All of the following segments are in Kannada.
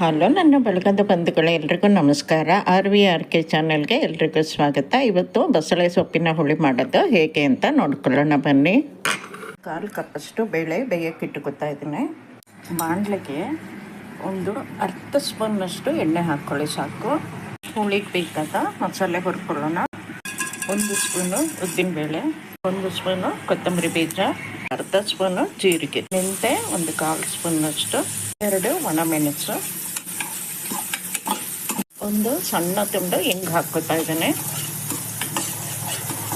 ಹಲೋ ನನ್ನ ಬಳಗದ ಬಂಧುಗಳೇ, ಎಲ್ರಿಗೂ ನಮಸ್ಕಾರ. ಆರ್ ವಿ ಆರ್ ಕೆ ಚಾನೆಲ್ಗೆ ಎಲ್ರಿಗೂ ಸ್ವಾಗತ. ಇವತ್ತು ಬಸಳೆ ಸೊಪ್ಪಿನ ಹುಳಿ ಮಾಡೋದು ಹೇಗೆ ಅಂತ ನೋಡ್ಕೊಳ್ಳೋಣ ಬನ್ನಿ. ಕಾಲು ಕಪ್ಪಷ್ಟು ಬೇಳೆ ಬೇಯಕ್ಕೆ ಇಟ್ಕೊತಾ ಇದ್ದೀನಿ. ಬಾಣಲೆಗೆ ಒಂದು ಅರ್ಧ ಸ್ಪೂನ್ನಷ್ಟು ಎಣ್ಣೆ ಹಾಕ್ಕೊಳ್ಳಿ ಸಾಕು. ಹುಳಿಗೆ ಬೇಕಾದ ಮಸಾಲೆ ಹುರ್ಕೊಳ್ಳೋಣ. ಒಂದು ಸ್ಪೂನು ಉದ್ದಿನಬೇಳೆ ಒಂದು ಸ್ಪೂನು ಕೊತ್ತಂಬರಿ ಬೀಜ, ಅರ್ಧ ಸ್ಪೂನು ಜೀರಿಗೆ. ಮೆಂತೆ ಒಂದು ಕಾಲು ಸ್ಪೂನ್ನಷ್ಟು ಎರಡು ಒಣಮೆಣಸು ಒಂದು ಸಣ್ಣ ತುಂಡು ಹಿಂಗೆ ಹಾಕ್ಕೊತಾ ಇದ್ದೇನೆ.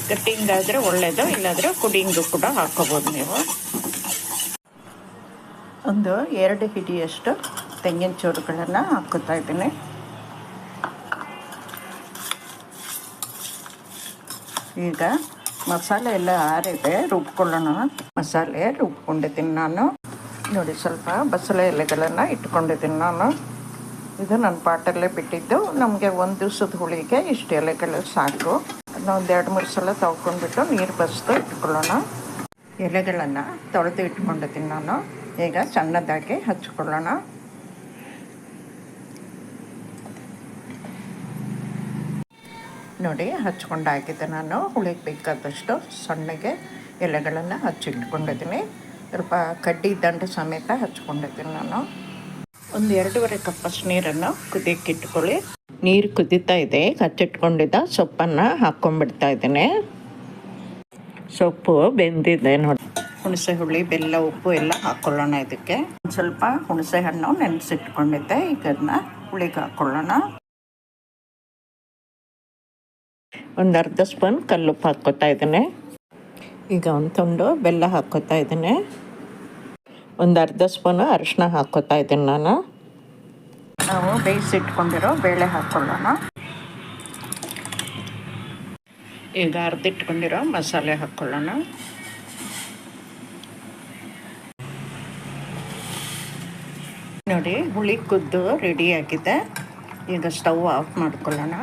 ಗಟ್ಟಿ ಒಳ್ಳೆಯದು ಇಲ್ಲಾಂದರೆ ಕುಡಿಂಗು ಕೂಡ ಹಾಕ್ಕೋಬೋದು ನೀವು. ಒಂದು ಎರಡು ಹಿಡಿಯಷ್ಟು ತೆಂಗಿನ ಚೂರುಗಳನ್ನು ಹಾಕ್ಕೊತಾ ಇದ್ದೀನಿ. ಈಗ ಮಸಾಲೆ ಎಲ್ಲ ಆರಿದೆ, ರುಬ್ಕೊಳ್ಳೋಣ. ಮಸಾಲೆ ರುಬ್ಕೊಂಡಿದ್ದೀನಿ ನಾನು. ನೋಡಿ, ಸ್ವಲ್ಪ ಬಸಳೆ ಎಲೆಗಳನ್ನು ಇಟ್ಕೊಂಡಿದ್ದೀನಿ ನಾನು. ಇದು ನನ್ನ ಪಾಟಲ್ಲೇ ಬಿಟ್ಟಿದ್ದು. ನಮಗೆ ಒಂದು ದಿವಸದ ಹುಳಿಗೆ ಇಷ್ಟು ಎಲೆಗಳು ಸಾಕು. ಅದನ್ನ ಎರಡು, ಮೂರು ಸಲ ತೊಳ್ಕೊಂಡ್ಬಿಟ್ಟು ನೀರು ಬಸ್ದು ಇಟ್ಕೊಳ್ಳೋಣ. ಎಲೆಗಳನ್ನು ತೊಳೆದು ಇಟ್ಕೊಂಡಿದ್ದೀನಿ ನಾನು. ಈಗ ಸಣ್ಣದಾಗಿ ಹಚ್ಕೊಳ್ಳೋಣ. ನೋಡಿ, ಹಚ್ಕೊಂಡಾಗಿದೆ ನಾನು. ಹುಳಿಗೆ ಬೇಕಾದಷ್ಟು ಸಣ್ಣಗೆ ಎಲೆಗಳನ್ನು ಹಚ್ಚಿಟ್ಕೊಂಡಿದ್ದೀನಿ. ಸ್ವಲ್ಪ ಕಡ್ಡಿ ದಂಡ ಸಮೇತ ಹಚ್ಕೊಂಡಿದ್ದೀನಿ ನಾನು. ಒಂದು ಎರಡೂವರೆ ಕಪ್ಪಷ್ಟು ನೀರನ್ನು ಕುದಿಯಕ್ಕೆ ಇಟ್ಕೊಳ್ಳಿ. ನೀರು ಕುದೀತಾ ಇದೆ ಹಚ್ಚಿಟ್ಕೊಂಡಿದ್ದ ಸೊಪ್ಪನ್ನು ಹಾಕ್ಕೊಂಡ್ಬಿಡ್ತಾ ಇದ್ದೀನಿ. ಸೊಪ್ಪು ಬೆಂದಿದೆ ನೋಡಿ. ಹುಣಸೆ ಹುಳಿ, ಬೆಲ್ಲ, ಉಪ್ಪು ಎಲ್ಲ ಹಾಕ್ಕೊಳ್ಳೋಣ ಇದಕ್ಕೆ. ಒಂದು ಸ್ವಲ್ಪ ಹುಣಸೆ ಹಣ್ಣು ನೆನೆಸಿಟ್ಕೊಂಡಿದ್ದೆ, ಈಗ ಅದನ್ನ ಹುಳಿಗೆ ಹಾಕ್ಕೊಳ್ಳೋಣ ಒಂದು ಅರ್ಧ ಸ್ಪೂನ್ ಕಲ್ಲುಪ್ಪು ಹಾಕ್ಕೋತಾ ಇದ್ದೀನಿ. ಈಗ ಒಂದು ತುಂಡು ಬೆಲ್ಲ ಹಾಕ್ಕೊತಾ ಇದ್ದೀನಿ. ಒಂದು ಅರ್ಧ ಸ್ಪೂನು ಅರಿಶಿನ ಹಾಕೋತಾ ಇದ್ದೀನಿ ನಾನು. ನಾವು ಬೇಯಿಸಿಟ್ಕೊಂಡಿರೋ ಬೇಳೆ ಹಾಕ್ಕೊಳ್ಳೋಣ ಈಗ ಅರ್ಧ ಇಟ್ಕೊಂಡಿರೋ ಮಸಾಲೆ ಹಾಕ್ಕೊಳ್ಳೋಣ ನೋಡಿ ಹುಳಿ ಕುದ್ದು ರೆಡಿಯಾಗಿದೆ ಈಗ ಸ್ಟವ್ ಆಫ್ ಮಾಡ್ಕೊಳ್ಳೋಣ.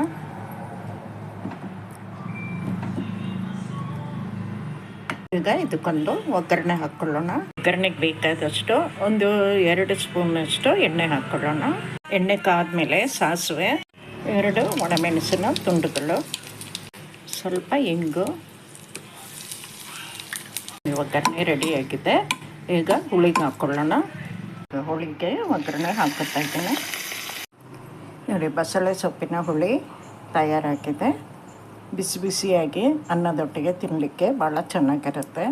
ಈಗ ಇದಕ್ಕೊಂದು ಒಗ್ಗರಣೆ ಹಾಕ್ಕೊಳ್ಳೋಣ ಒಗ್ಗರಣೆಗೆ ಬೇಕಾದಷ್ಟು ಒಂದು ಎರಡು ಸ್ಪೂನ್ ಅಷ್ಟು ಎಣ್ಣೆ ಹಾಕೊಳ್ಳೋಣ. ಎಣ್ಣೆ ಕಾದ್ಮೇಲೆ ಸಾಸಿವೆ, ಎರಡು ಒಣಮೆಣಸಿನ ತುಂಡುಗಳು, ಸ್ವಲ್ಪ ಇಂಗು. ಒಗ್ಗರಣೆ ರೆಡಿಯಾಗಿದೆ ಈಗ ಹುಳಿಗೆ ಹಾಕೊಳ್ಳೋಣ. ಹುಳಿಗೆ ಒಗ್ಗರಣೆ ಹಾಕುತ್ತಾ ಇದ್ದೀನಿ. ನೋಡಿ, ಬಸಳೆ ಸೊಪ್ಪಿನ ಹುಳಿ ತಯಾರಾಗಿದೆ. ಬಿಸಿ ಬಿಸಿಯಾಗಿ ಅನ್ನದೊಟ್ಟಿಗೆ ತಿನ್ನಲಿಕ್ಕೆ ಭಾಳ ಚೆನ್ನಾಗಿರುತ್ತೆ.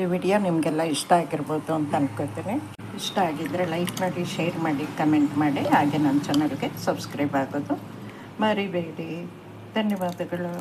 ಈ ವಿಡಿಯೋ ನಿಮಗೆಲ್ಲ ಇಷ್ಟ ಆಗಿರ್ಬೋದು ಅಂತ ಅನ್ಕೋತೀನಿ ಇಷ್ಟ ಆಗಿದ್ದರೆ ಲೈಕ್ ಮಾಡಿ, ಶೇರ್ ಮಾಡಿ, ಕಮೆಂಟ್ ಮಾಡಿ. ಹಾಗೆ ನನ್ನ ಚಾನಲ್ಗೆ ಸಬ್ಸ್ಕ್ರೈಬ್ ಆಗೋದು ಮರಿಬೇಡಿ. ಧನ್ಯವಾದಗಳು.